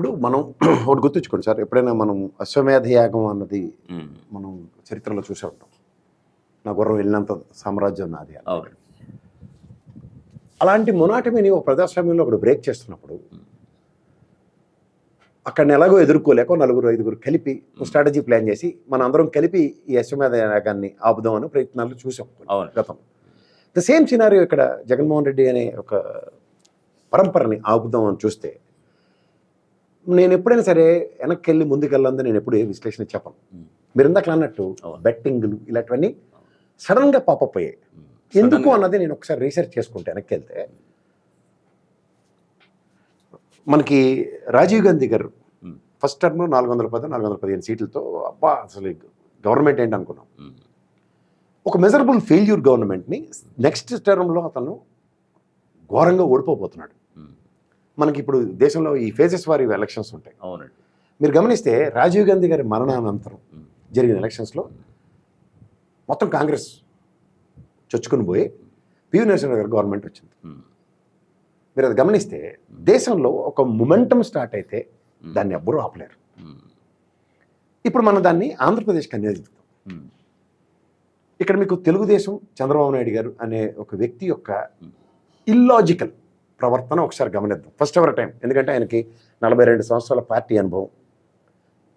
ఇప్పుడు మనం ఒకటి గుర్తుంచుకోండి సార్. ఎప్పుడైనా మనం అశ్వమేధ యాగం అన్నది. మనం చరిత్రలో చూసే ఉంటాం. నా గుర్రం వెళ్ళినంత సామ్రాజ్యం నాది అలాంటి మొనాటమిని ఒక ప్రజాస్వామ్యంలో ఒకటి బ్రేక్ చేస్తున్నప్పుడు అక్కడిని ఎలాగో ఎదుర్కోలేక నలుగురు ఐదుగురు కలిపి స్ట్రాటజీ ప్లాన్ చేసి మన అందరం కలిపి ఈ అశ్వమేధ యాగాన్ని ఆపుదామని ప్రయత్నాలు చూసాం. గతం. ద సేమ్ సినారియో ఇక్కడ జగన్మోహన్ రెడ్డి అనే ఒక పరంపరని ఆపుదామని చూస్తే నేను ఎప్పుడైనా సరే వెనక్కి వెళ్ళి ముందుకెళ్ళందని నేను ఎప్పుడు ఏ విశ్లేషణ చెప్పను. మీరు ఇందాక అన్నట్టు. బెట్టింగ్లు ఇలాంటివన్నీ సడన్గా పాపప్ అయ్యాయి. ఎందుకు అన్నది నేను ఒకసారి రీసెర్చ్ చేసుకుంటే వెనక్కి వెళ్తే మనకి రాజీవ్ గాంధీ గారు. ఫస్ట్ టర్మ్ నాలుగు వందల పది నాలుగు వందల పదిహేను సీట్లతో అబ్బా అసలు గవర్నమెంట్ ఏంటి అనుకున్నాం. ఒక మెజరబుల్ ఫెయిల్యూర్ గవర్నమెంట్ని నెక్స్ట్ టర్మ్లో అతను ఘోరంగా ఓడిపోబోతున్నాడు. మనకి ఇప్పుడు దేశంలో ఈ ఫేజెస్ వారి ఎలక్షన్స్ ఉంటాయి అవునండి మీరు గమనిస్తే రాజీవ్ గాంధీ గారి మరణానంతరం. జరిగిన ఎలక్షన్స్లో మొత్తం కాంగ్రెస్ చొచ్చుకుని పోయి పివి నరసింహ గారి గవర్నమెంట్ వచ్చింది. మీరు అది గమనిస్తే దేశంలో ఒక మొమెంటం స్టార్ట్ అయితే. దాన్ని ఎవ్వరూ ఆపలేరు. ఇప్పుడు మనం దాన్ని ఆంధ్రప్రదేశ్కి అన్వయిస్తాం ఉమ్. ఇక్కడ మీకు తెలుగుదేశం చంద్రబాబు నాయుడు గారు అనే ఒక వ్యక్తి యొక్క. ఇల్లాజికల్ ప్రవర్తన ఒకసారి గమనిద్దాం ఫస్ట్ ఎవర్ టైం ఎందుకంటే ఆయనకి నలభై రెండు సంవత్సరాల పార్టీ అనుభవం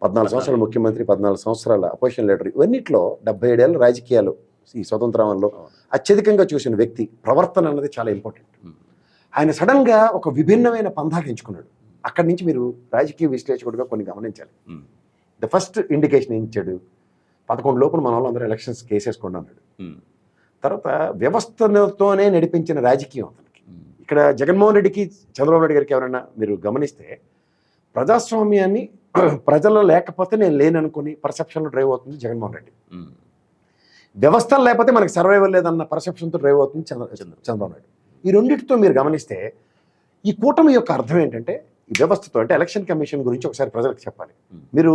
పద్నాలుగు సంవత్సరాల ముఖ్యమంత్రి పద్నాలుగు సంవత్సరాల అపోజిషన్ లీడర్ ఇవన్నిట్లో డెబ్బై ఏడేళ్ళ రాజకీయాలు ఈ స్వతంత్రంలో. అత్యధికంగా చూసిన వ్యక్తి ప్రవర్తన అన్నది చాలా ఇంపార్టెంట్. ఆయన సడన్గా ఒక విభిన్నమైన పంధాకి ఎంచుకున్నాడు అక్కడి నుంచి మీరు రాజకీయ విశ్లేషకుడిగా కొన్ని గమనించాలి. ద ఫస్ట్ ఇండికేషన్ ఇచ్చాడు పదకొండు లోపల మన వాళ్ళందరూ ఎలక్షన్స్ కేసేసుకోండి అన్నాడు. తర్వాత వ్యవస్థతోనే నడిపించిన రాజకీయం. ఇక్కడ జగన్మోహన్ రెడ్డికి చంద్రబాబు నాయుడు గారికి ఎవరైనా మీరు గమనిస్తే ప్రజాస్వామ్యాన్ని ప్రజల్లో లేకపోతే నేను లేననుకుని పర్సెప్షన్లో డ్రైవ్ అవుతుంది జగన్మోహన్ రెడ్డి. వ్యవస్థలు లేకపోతే మనకి సర్వైవల్ లేదన్న పర్సెప్షన్తో డ్రైవ్ అవుతుంది చంద్ర చంద్ర- చంద్రబాబు నాయుడు. ఈ రెండింటితో మీరు గమనిస్తే ఈ కూటమి యొక్క అర్థం ఏంటంటే ఈ వ్యవస్థతో అంటే ఎలక్షన్ కమిషన్ గురించి ఒకసారి ప్రజలకు చెప్పాలి. మీరు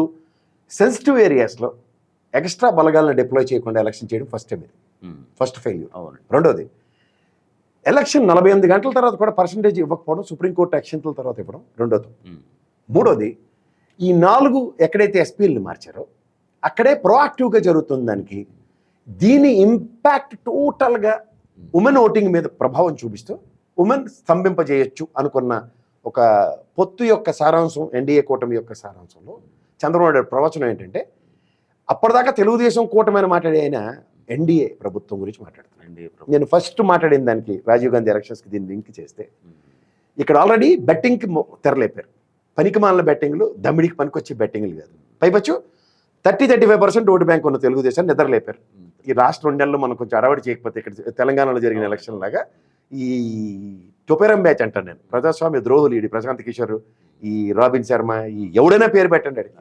సెన్సిటివ్ ఏరియాస్లో ఎక్స్ట్రా బలగాలను డిప్లాయ్ చేయకుండా ఎలక్షన్ చేయడం ఫస్ట్ ఉమ్. First failure. అవునండి రెండోది ఎలక్షన్ నలభై ఎనిమిది గంటల తర్వాత కూడా పర్సంటేజ్ ఇవ్వకపోవడం సుప్రీంకోర్టు యాక్షన్ల తర్వాత ఇవ్వడం రెండోది ఉమ్. మూడోది ఈ నాలుగు ఎక్కడైతే ఎస్పీలను మార్చారో అక్కడే ప్రొయాక్టివ్గా జరుగుతుంది దానికి దీని ఇంపాక్ట్ టోటల్గా ఉమెన్ ఓటింగ్ మీద ప్రభావం చూపిస్తూ ఉమెన్ స్తంభింపజేయొచ్చు అనుకున్న ఒక పొత్తు యొక్క సారాంశం ఎన్డీఏ కూటమి యొక్క సారాంశంలో చంద్రబాబు నాయుడు ప్రవచనం ఏంటంటే అప్పటిదాకా తెలుగుదేశం కూటమి అని మాట్లాడే ఆయన ఎన్డీఏ ప్రభుత్వం గురించి మాట్లాడుతున్నాను. నేను ఫస్ట్ మాట్లాడిన దానికి రాజీవ్ గాంధీ ఎలక్షన్స్కి దీన్ని లింక్ చేస్తే. ఇక్కడ ఆల్రెడీ బెట్టింగ్కి తెరలేపారు పనికి మాలిన బెట్టింగ్లు దమ్మిడికి పనికొచ్చే బెట్టింగ్లు కాదు పైపచ్చు thirty thirty five percent vote bank ఉన్న తెలుగుదేశాన్ని నిద్రలేపారు. ఈ రాష్ట్ర రెండు నెలలు మనం కొంచెం అడవడి చేయకపోతే ఇక్కడ తెలంగాణలో జరిగిన ఎలక్షన్ లాగా ఈ టొపేరం బ్యాచ్ అంటాను నేను ప్రజాస్వామ్య ద్రోహులు ఈ ప్రశాంత్ కిషోర్ ఈ రాబిన్ శర్మ ఈ ఎవడైనా పేరు పెట్టండి అడిగి.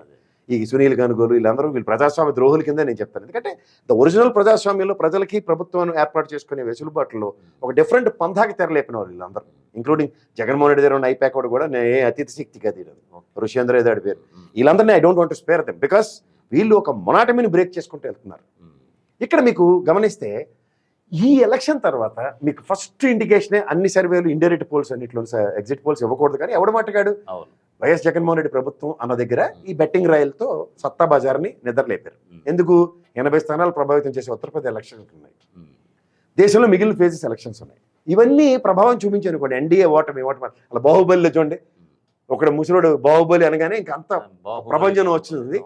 ఈ సునీల్ గనుగోలు వీళ్ళందరూ వీళ్ళు ప్రజాస్వామ్య ద్రోహుల కింద నేను చెప్తాను ఎందుకంటే ద ఒరిజినల్ ప్రజాస్వామ్యంలో ప్రజలకి ప్రభుత్వం ఏర్పాటు చేసుకునే వెసులుబాటులో ఒక డిఫరెంట్ పంథాకి తెరలేపిన వాళ్ళు వీళ్ళందరూ ఇంక్లూడింగ్ జగన్మోహన్ రెడ్డి దగ్గర ఉన్న ఐపాక్ కూడా కూడా నేను ఏ అతిథి శక్తి కాదు. ఋషేంద్ర ఏదో ఆడి పేరు. వీళ్ళందరినీ I don't want to spare them because వీళ్ళు ఒక మొనాటమిని బ్రేక్ చేసుకుంటూ వెళ్తున్నారు. ఇక్కడ మీకు గమనిస్తే ఈ ఎలక్షన్ తర్వాత మీకు ఫస్ట్ ఇండికేషనే అన్ని సర్వేలు ఇండైరెక్ట్ పోల్స్ అన్నిట్లో ఎగ్జిట్ పోల్స్ ఇవ్వకూడదు కానీ ఎవడు మాట్లాడు వైఎస్ జగన్మోహన్ రెడ్డి ప్రభుత్వం అన్న దగ్గర ఈ బెట్టింగ్ రాయలతో సత్తా బజార్ని నిద్రలేపారు. ఎందుకు ఎనభై స్థానాలు ప్రభావితం చేసే ఉత్తరప్రదేశ్ ఎలక్షన్స్ ఉన్నాయి. దేశంలో మిగిలిన ఫేజెస్ ఎలక్షన్స్ ఉన్నాయి ఇవన్నీ ప్రభావం చూపించారు అనుకోండి ఎన్డీఏ ఓటమి ఓటమి అలా బాహుబలిలో చూడండి ఒకడు ముసలోడు బాహుబలి అనగానే ఇంకా అంత. ప్రపంచం వచ్చింది.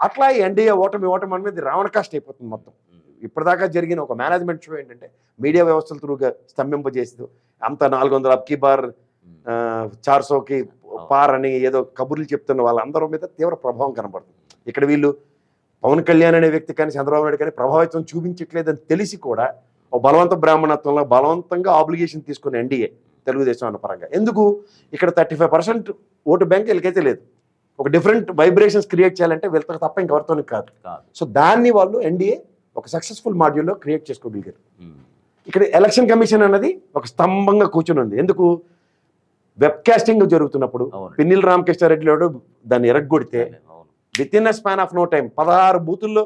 అట్లా ఎన్డీఏ ఓటమి ఓటమి అనేది రావణ కాస్ట్ అయిపోతుంది మొత్తం. ఇప్పటిదాకా జరిగిన ఒక మేనేజ్మెంట్ షో ఏంటంటే మీడియా వ్యవస్థల త్రూగా స్తంభింపజేస్తూ అంత నాలుగు వందల అబ్కి బార్ ఉమ్. ఆ, చార్ సోకి పార్ అని ఏదో కబుర్లు చెప్తున్న వాళ్ళందరి మీద తీవ్ర ప్రభావం కనబడుతుంది. ఇక్కడ వీళ్ళు పవన్ కళ్యాణ్ అనే వ్యక్తి కానీ చంద్రబాబు నాయుడు కానీ ప్రభావితం చూపించట్లేదని తెలిసి కూడా ఒక బలవంత బ్రాహ్మణత్వంలో బలవంతంగా ఆబ్లిగేషన్ తీసుకున్న ఎన్డీఏ తెలుగుదేశం అన్న పరంగా. ఎందుకు? ఇక్కడ thirty five percent vote bank వీళ్ళకైతే లేదు. ఒక డిఫరెంట్ వైబ్రేషన్స్ క్రియేట్ చేయాలంటే వీళ్ళతో తప్ప ఇంకెవరితో కాదు. కాదు. సో దాన్ని వాళ్ళు ఎన్డీఏ ఒక సక్సెస్ఫుల్ మాడ్యూల్లో క్రియేట్ చేసుకోగలిగారు. ఇక్కడ ఎలక్షన్ కమిషన్ అన్నది ఒక స్తంభంగా కూర్చుని ఉంది. ఎందుకు? వెబ్ కాస్టింగ్ జరుగుతున్నప్పుడు పిన్నిల్ రామకృష్ణారెడ్డి గారు దాన్ని ఎరగొడితే within a span of no time పదహారు బూతుల్లో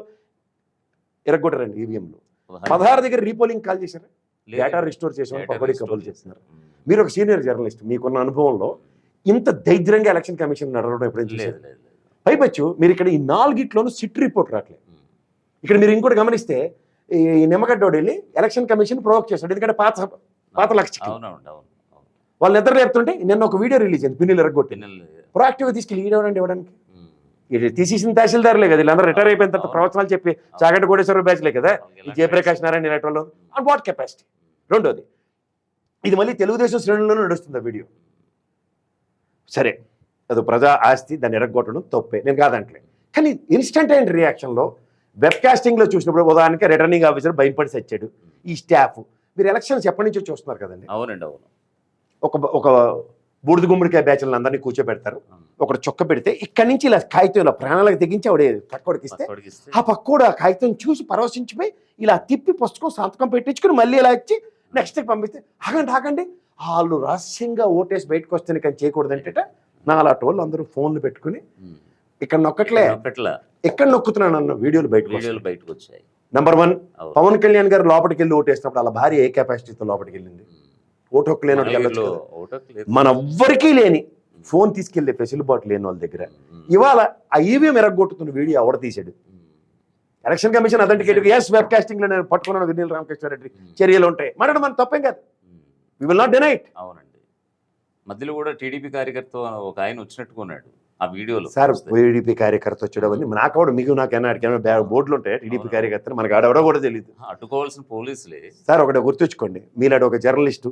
ఎరగొట్టారండి ఈవీఎంలో పదహారు. పదహారు దగ్గర రీపోలింగ్ కాల్ చేశారు. డేటా రిస్టోర్ చేసాం డేటా పకోడీ రిస్టోర్ కబుల్. చేస్తున్నారు. మీరు ఒక సీనియర్ జర్నలిస్ట్ మీకున్న అనుభవంలో ఇంత దైద్యంగా ఎలక్షన్ కమిషన్ నడవడం ఎప్పుడైనా చూసారు పైపచ్చు మీరు ఇక్కడ ఈ నాలుగిట్లోనూ సిట్ రిపోర్ట్ రావట్లేదు. ఇక్కడ మీరు ఇంకోటి గమనిస్తే ఈ నిమ్మగడ్డోడు వెళ్ళి ఎలక్షన్ కమిషన్ ప్రొవోక్ చేస్తాడు ఎందుకంటే పాత పాత అవును వాళ్ళు నిద్ర లేపుతుంటే నిన్న ఒక వీడియో రిలీజ్ అయింది పిన్నులు ఎరగొట్టి. ప్రొయాక్టివ్గా తీసుకెళ్ళి ఈడవడండి ఇవ్వడానికి. ఇది తీసేసిన తహసీల్దారులే కదా వీళ్ళందరూ రిటైర్ అయిపోయిన తర్వాత. ప్రవచనాలు చెప్పి చాగంట కోటేశ్వర బ్యాచ్లే కదా ఈ జయప్రకాష్ నారాయణ ఇలాంటి వాళ్ళు. అండ్ వాట్ కెపాసిటీ రెండోది ఇది మళ్ళీ తెలుగుదేశం శ్రేణుల్లోనూ నడుస్తుంది ఆ వీడియో. సరే అది ప్రజా ఆస్తి దాన్ని ఎరగొట్టడం తప్పే. నేను కాదంటలే. కానీ ఇన్స్టంట్ అయిన రియాక్షన్లో వెబ్ కాస్టింగ్లో చూసినప్పుడు ఉదాహరణకి రిటర్నింగ్ ఆఫీసర్ భయపడి సచ్చాడు. ఈ స్టాఫ్ మీరు ఎలక్షన్స్ ఎప్పటి నుంచో చూస్తున్నారు కదండి? అవునండి అవును. ఒక ఒక బూడిద గుమ్మడికాయ బ్యాచ్లను అందరినీ కూర్చోబెడతారు. ఒకటి చొక్క పెడితే ఇక్కడి నుంచి ఇలా కాగితం ఇలా ప్రాణాలకు తెగించి ఆవిడ పక్కోడికి ఇస్తే పక్కోడికి ఇస్తే ఆ పక్కోడు ఆ కాగితం చూసి పరవశించిపోయి ఇలా తిప్పి పుస్తకం సంతకం పెట్టించుకుని మళ్ళీ ఇలా ఇచ్చి నెక్స్ట్ పంపిస్తే ఆగండి ఆగండి. వాళ్ళు రహస్యంగా ఓటేసి బయటకు వస్తే కానీ చేయకూడదంటే నా అలాంటి వాళ్ళు అందరూ ఫోన్లు పెట్టుకుని. ఇక్కడ నొక్కట్లే. ఎక్కడ నొక్కుతున్నాను అన్న వీడియోలు బయటకు వీడియోలు బయటకు వచ్చాయి. Number one. పవన్ కళ్యాణ్ గారు లోపలికి వెళ్ళి ఓటేసినప్పుడు అలా భార్య ఏ కెపాసిటీతో లోపలికి వెళ్ళింది ఉమ్. ఓటు హక్కు లేని వెళ్ళొచ్చు. ఓటకు లేదు. మన ఎవ్వరికీ లేని ఫోన్ తీసుకెళ్ళే ఫెసిలిబాటు లేని వాళ్ళ దగ్గర. ఇవాళ ఆ ఈవీఎం ఎరగొట్టుతున్న వీడియో ఎవడ తీసాడు um. Election commission authenticate yes web కాస్టింగ్లో నేను పట్టుకున్నాను వినీల్ రామకృష్ణారెడ్డి. చర్యలు ఉంటాయి మరి మన తప్పేం కాదు. వి విల్ నాట్ డినైట్ అవునండి మధ్యలో కూడా టీడీపీ కార్యకర్త ఒక ఆయన వచ్చినట్టుగా ఉన్నాడు ఆ వీడియోలో సార్. టీడీపీ కార్యకర్త వచ్చేటవన్నీ నాకవాడు మీకు నాకైనా అడిగాను బ్యా బోర్డులు ఉంటాయి టీడీపీ అవును. కార్యకర్తలు మనకు ఆడెవడో కూడా తెలియదు అడ్డుకోవాల్సిన పోలీసులే సార్ ఒకటి గుర్తుంచుకోండి మీలాంటి ఒక జర్నలిస్టు.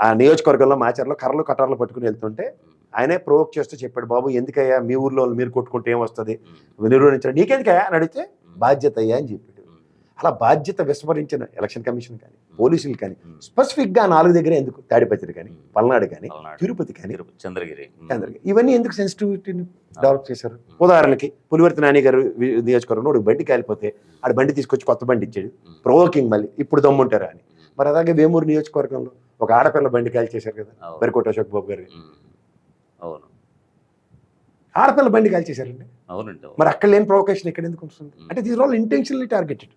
ఆ నియోజకవర్గంలో మాచర్లో కర్రలు కటార్లు పట్టుకుని వెళ్తుంటే. ఆయనే ప్రొవోక్ చేస్తూ చెప్పాడు బాబు ఎందుకయ్యా మీ ఊర్లో మీరు కొట్టుకుంటే ఏం వస్తుంది ఉమ్. నిర్వహించడం నీకెందుకయ్యా అని అడిగితే. బాధ్యత అయ్యా అని చెప్పాడు. అలా బాధ్యత విస్మరించిన ఎలక్షన్ కమిషన్ కానీ పోలీసులు కానీ ఉమ్. స్పెసిఫిక్గా నాలుగు దగ్గర ఎందుకు తాడిపత్రి కానీ. పల్నాడు కానీ తిరుపతి కానీ చంద్రగిరి. చంద్రగిరి ఇవన్నీ ఎందుకు సెన్సిటివిటీని డెవలప్ చేశారు ఉదాహరణకి పులివర్తి నాని గారు నియోజకవర్గంలో ఒక బండి కాలిపోతే ఆడ బండి తీసుకొచ్చి కొత్త బండి ఇచ్చాడు. ప్రొవోకింగ్ మళ్ళీ ఇప్పుడు దమ్ముంటారా అని. మరి అలాగే వేమూరు నియోజకవర్గంలో ఒక ఆడపిల్ల బండి కాల్ చేశారు కదా అవును. బరికోట అశోక్ బాబు గారు. అవును ఆడపిల్ల బండి కాల్ చేశారండి అవునండి అవును. మరి అక్కడ లేని ప్రొవోకేషన్ ఇక్కడ ఎందుకు వస్తుంది. అంటే దీస్ ఆల్ ఇంటెన్షనల్లీ టార్గెటెడ్.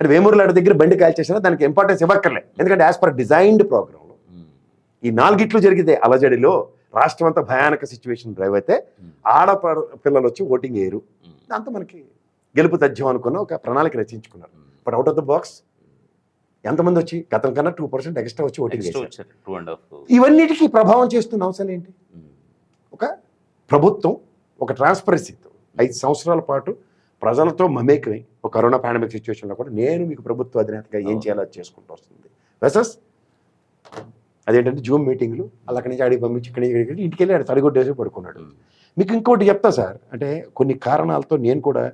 అంటే వేమూరు లాంటి దగ్గర బండి కాల్ చేసినా దానికి ఇంపార్టెన్స్ ఇవ్వక్కర్లే ఎందుకంటే as per designed programme um. ఈ నాలుగిట్లు జరిగితే అలజడిలో రాష్ట్రం అంతా భయానక సిచ్యువేషన్ డ్రైవ్ అయితే. ఆడ పిల్లలు వచ్చి ఓటింగ్ వేయరు. దాంతో మనకి గెలుపు తథ్యం అనుకున్న ఒక ప్రణాళిక రచించుకున్నారు. But out of the box ఎంతమంది వచ్చి గతం కన్నా టూ పర్సెంట్ ఎక్స్ట్రా వచ్చి ఓటింగ్ ఇవన్నిటికీ ప్రభావం చేస్తున్న అంశాలు ఏంటి ఒక ప్రభుత్వం ఒక ట్రాన్స్పరెన్సీతో ఐదు సంవత్సరాల పాటు ప్రజలతో మమేకమై ఒక కరోనా పాండమిక్ సిచ్యువేషన్లో కూడా నేను మీకు ప్రభుత్వ అధినేతగా ఏం. చేయాలో అది చేసుకుంటూ వస్తుంది. వెసస్ అదేంటంటే జూమ్ మీటింగ్లు అలా అక్కడి నుంచి ఆడికి పంపించి ఇక్కడి నుంచి ఇంటికి వెళ్ళి ఆడ తడిగొట్టేసి పడుకున్నాడు. మీకు ఇంకోటి చెప్తా సార్ అంటే కొన్ని కారణాలతో నేను కూడా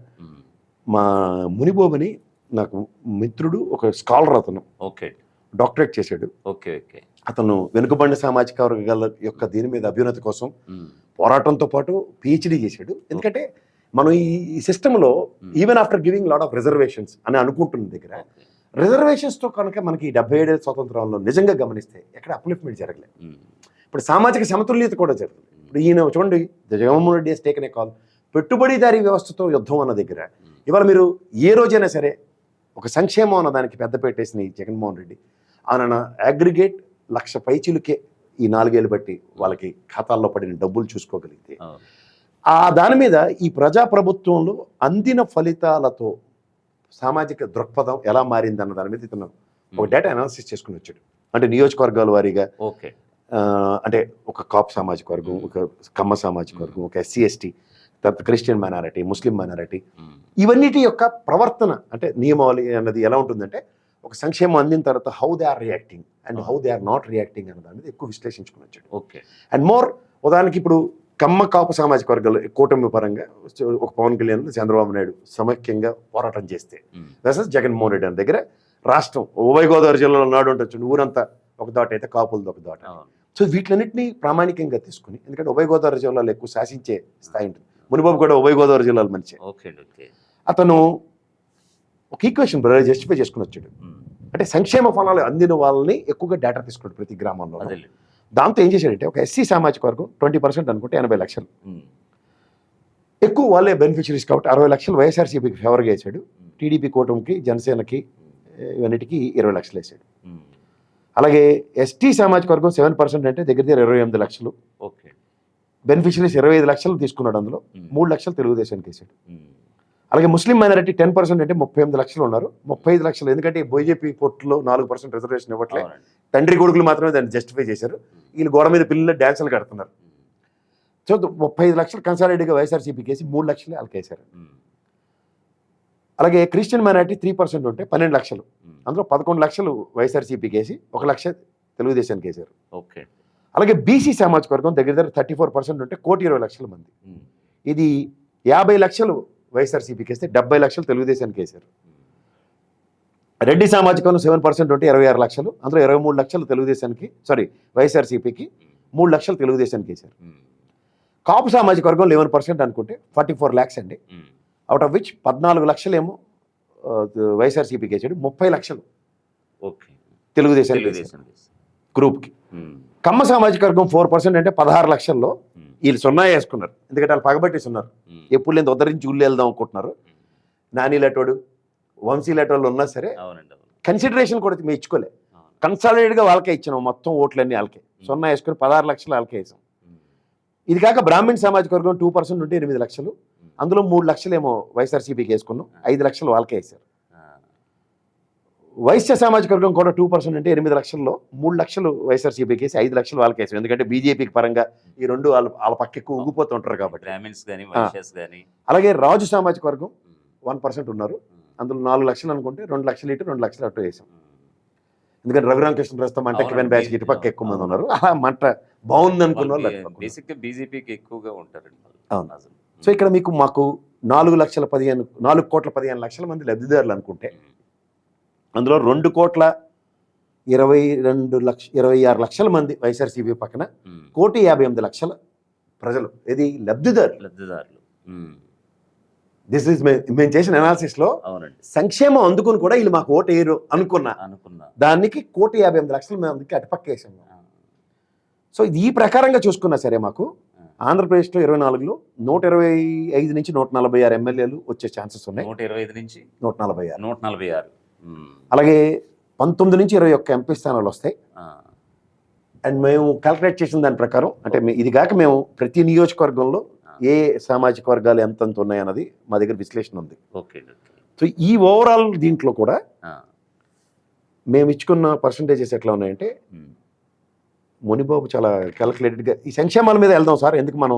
మా మునిబోబని నాకు మిత్రుడు ఒక స్కాలర్ అతను ఓకే. డాక్టరేట్ చేశాడు. Okay okay. అతను వెనుకబడిన సామాజిక వర్గాల యొక్క దీని మీద అభ్యున్నతి కోసం. పోరాటంతో పాటు పిహెచ్డి చేశాడు. ఎందుకంటే మనం ఈ సిస్టంలో Hmm. Even after giving lot of reservations అని అనుకుంటున్న దగ్గర. రిజర్వేషన్స్తో కనుక మనకి డెబ్బై ఏడేళ్ళ స్వతంత్రంలో నిజంగా గమనిస్తే ఎక్కడ అప్లిఫ్ట్మెంట్ జరగలేదు ఉమ్. ఇప్పుడు సామాజిక సమతుల్యత కూడా జరుగుతుంది ఇప్పుడు ఈయన చూడండి Jaganmohan Reddy taken a call పెట్టుబడిదారీ వ్యవస్థతో యుద్ధం అన్న దగ్గర ఉమ్. ఇవాళ మీరు ఏ రోజైనా సరే ఒక సంక్షేమం అన్న దానికి పెద్ద పెట్టేసిన ఈ జగన్మోహన్ రెడ్డి ఆయన అగ్రిగేట్ లక్ష పైచిలుకే ఈ నాలుగేళ్ళు బట్టి వాళ్ళకి ఖాతాల్లో పడిన డబ్బులు చూసుకోగలిగితే. ఆ దాని మీద ఈ ప్రజా ప్రభుత్వంలో అందిన ఫలితాలతో సామాజిక దృక్పథం ఎలా మారింది అన్న దాని మీద ఇతను ఒక. డేటా అనాలిసిస్ చేసుకుని వచ్చాడు. అంటే నియోజకవర్గాల వారీగా ఓకే. అంటే ఒక కాప్ సామాజిక వర్గం ఒక కమ్మ సామాజిక వర్గం ఒక ఎస్సీ ఎస్టీ తర్వాత క్రిస్టియన్ మైనారిటీ ముస్లిం మైనారిటీ. ఇవన్నిటి యొక్క ప్రవర్తన అంటే నియమావళి అన్నది ఎలా ఉంటుందంటే ఒక సంక్షేమం అందిన తర్వాత how they are reacting and how they are not reacting అన్న దాని మీద ఎక్కువ విశ్లేషించుకుని వచ్చాడు. ఓకే. అండ్ మోర్ ఉదాహరణకి ఇప్పుడు కమ్మ కాపు సామాజిక వర్గాలు కూటమి పరంగా ఒక పవన్ కళ్యాణ్ చంద్రబాబు నాయుడు సమైక్యంగా పోరాటం చేస్తే. వెసస్ జగన్మోహన్ రెడ్డి అన్న దగ్గర రాష్ట్రం ఉభయ గోదావరి జిల్లాలో నాడు ఉండొచ్చు ఊరంతా ఒక దాట అయితే కాపులది ఒక దాట. సో వీటిలన్నింటినీ ప్రామాణికంగా తీసుకుని ఎందుకంటే ఉభయ గోదావరి జిల్లాలో ఎక్కువ శాసించే స్థాయి ఉంటుంది. మునిబాబు కూడా ఉభయ గోదావరి జిల్లాలో ఓకే అతను ఒక ఈక్వేషన్ జస్టిఫై చేసుకుని వచ్చాడు. అంటే సంక్షేమ ఫలాలు అందిన వాళ్ళని ఎక్కువగా డేటా తీసుకున్నాడు ప్రతి గ్రామంలో దాంతో ఏం చేశాడంటే ఒక ఎస్సీ సామాజిక వర్గం ట్వంటీ పర్సెంట్ అనుకుంటే ఎనభై లక్షలు. ఎక్కువ వాళ్ళే బెనిఫిషరీస్ కాబట్టి అరవై లక్షలు వైఎస్ఆర్సీపీకి ఫేవర్గా వేసాడు. టీడీపీ కూటమికి జనసేనకి ఇవన్నిటికీ ఇరవై లక్షలు వేసాడు. అలాగే ఎస్టీ సామాజిక వర్గం సెవెన్ పర్సెంట్ అంటే దగ్గర దగ్గర ఇరవై ఎనిమిది లక్షలు. ఓకే. బెనిఫిషరీస్ ఇరవై ఐదు లక్షలు తీసుకున్నాడు అందులో. మూడు లక్షలు తెలుగుదేశానికి వేసాడు. అలాగే ముస్లిం మైనారిటీ టెన్ పర్సెంట్ అంటే ముప్పై ఎనిమిది లక్షలు ఉన్నారు. ముప్పై ఐదు లక్షలు. ఎందుకంటే బీజేపీ పొట్టులో నాలుగు పర్సెంట్ రిజర్వేషన్ ఇవ్వట్లే. అవునండి. తండ్రి కొడుకులు మాత్రమే దాన్ని జస్టిఫై చేశారు వీళ్ళు గోడ మీద పిల్లలు డ్యాన్సులు కడుతున్నారు. సో ముప్పై ఐదు లక్షలు కన్సాలిడేట్గా వైఎస్ఆర్సీపీకి వేసి మూడు లక్షలు వాళ్ళకి వేశారు ఉమ్. అలాగే క్రిస్టియన్ మైనారిటీ త్రీ పర్సెంట్ ఉంటే పన్నెండు లక్షలు. అందులో పదకొండు లక్షలు వైఎస్ఆర్సీపీకి వేసి ఒక లక్ష తెలుగుదేశానికి వేశారు ఓకే అలాగే బీసీ సామాజిక వర్గం దగ్గర దగ్గర థర్టీ ఫోర్ పర్సెంట్ ఉంటే కోటి ఇరవై లక్షల మంది. ఇది యాభై లక్షలు వైఎస్ఆర్సీపీకి వేస్తే డెబ్బై లక్షలు తెలుగుదేశానికి వేశారు. రెడ్డి సామాజిక వర్గం సెవెన్ పర్సెంట్ ఉంటే ఇరవై ఆరు లక్షలు అందులో ఇరవై మూడు లక్షలు తెలుగుదేశానికి సారీ వైఎస్ఆర్సీపీకి మూడు లక్షలు తెలుగుదేశానికి వేశారు. కాపు సామాజిక వర్గం లెవెన్ పర్సెంట్ అనుకుంటే ఫార్టీ ఫోర్ ల్యాక్స్ అండి. అవుట్ ఆఫ్ విచ్ పద్నాలుగు లక్షలేమో వైఎస్ఆర్సీపీకి వేసాడు ముప్పై లక్షలు ఓకే తెలుగుదేశానికి తెలుగుదేశం దేశం. గ్రూప్కి. కమ్మ సామాజిక వర్గం ఫోర్ పర్సెంట్ అంటే పదహారు లక్షల్లో. వీళ్ళు సున్నా వేసుకున్నారు ఎందుకంటే వాళ్ళు పగబట్టేసి ఉన్నారు. ఎప్పుడు లేదు ఉద్ధరించి ఊళ్ళు వెళ్దాం అనుకుంటున్నారు నాని లెటోడు వంశీ లెటోళ్ళు ఉన్నా సరే అవునండి కన్సిడరేషన్ కూడా మేము ఇచ్చుకోలే. కన్సాలిడేట్గా వాళ్ళకే ఇచ్చినాం మొత్తం ఓట్లన్నీ వాళ్ళకే. సున్నా వేసుకుని పదహారు లక్షలు వాళ్ళకే వేసాం. ఇది కాక బ్రాహ్మణ్ సామాజిక వర్గం టూ పర్సెంట్ ఉంటే ఎనిమిది లక్షలు. అందులో మూడు లక్షలేమో వైఎస్ఆర్సీపీకి వేసుకున్నాం. ఐదు లక్షలు వాళ్ళకే వేశారు ఆ. వైశ్య సామాజిక వర్గం కూడా టూ పర్సెంట్ అంటే ఎనిమిది లక్షల్లో మూడు లక్షలు వైఎస్ఆర్సీపీకి వేసి ఐదు లక్షలు వాళ్ళకి వేసాం. ఎందుకంటే బీజేపీకి పరంగా ఈ రెండు వాళ్ళ వాళ్ళ పక్క ఎక్కువ ఊగిపోతుంటారు కాబట్టి. అలాగే రాజు సామాజిక వర్గం వన్ పర్సెంట్ ఉన్నారు. అందులో నాలుగు లక్షలు అనుకుంటే రెండు లక్షలు ఇటు రెండు లక్షలు అటు వేసాం ఎందుకంటే రఘురామకృష్ణ ప్రస్తుతం మంట కివెన్ బ్యాచ్ ఇటు పక్క ఎక్కువ మంది ఉన్నారు అలా మంట బాగుంది అనుకున్న వాళ్ళు బీజేపీకి ఎక్కువగా వాళ్ళు. అవును. సో ఇక్కడ మీకు మాకు నాలుగు లక్షల పదిహేను నాలుగు కోట్ల పదిహేను లక్షల మంది లబ్ధిదారులు అనుకుంటే. అందులో రెండు కోట్ల ఇరవై రెండు లక్ష ఇరవై ఆరు లక్షల మంది వైఎస్ఆర్సీపీ పక్కన. కోటి యాభై ఎనిమిది లక్షల ప్రజలు ఇది లబ్ధిదారులు లబ్ధిదారులు. దిస్ ఇస్ మేము చేసిన అనాలిసిస్లో అవునండి సంక్షేమం అందుకుని కూడా వీళ్ళు మాకు ఓటు వేయరు అనుకున్న అనుకున్నా దానికి కోటి యాభై ఎనిమిది లక్షల మందికి అటుపక్క వేసాం ఆ. సో ఇది ఈ ప్రకారంగా చూసుకున్నా సరే మాకు. ఆంధ్రప్రదేశ్లో ఇరవై నాలుగులో నూట ఇరవై ఐదు నుంచి నూట నలభై ఆరు ఎమ్మెల్యేలు వచ్చే ఛాన్సెస్ ఉన్నాయి నూట ఇరవై ఐదు నుంచి నూట నలభై ఆరు నూట నలభై ఆరు. అలాగే పంతొమ్మిది నుంచి ఇరవై ఒక్క ఎంపీ స్థానాలు వస్తాయి. అండ్ మేము క్యాల్కులేట్ చేసిన దాని ప్రకారం అంటే ఇది కాక మేము ప్రతి నియోజకవర్గంలో ఏ సామాజిక వర్గాలు ఎంతంత ఉన్నాయన్నది మా దగ్గర విశ్లేషణ ఉంది ఓకే సో ఈ ఓవరాల్ దీంట్లో కూడా. మేము ఇచ్చుకున్న పర్సంటేజెస్ ఎట్లా ఉన్నాయంటే. మునిబాబు చాలా క్యాల్కులేటెడ్గా ఈ సంక్షేమాల మీద వెళ్దాం సార్ ఎందుకు మనం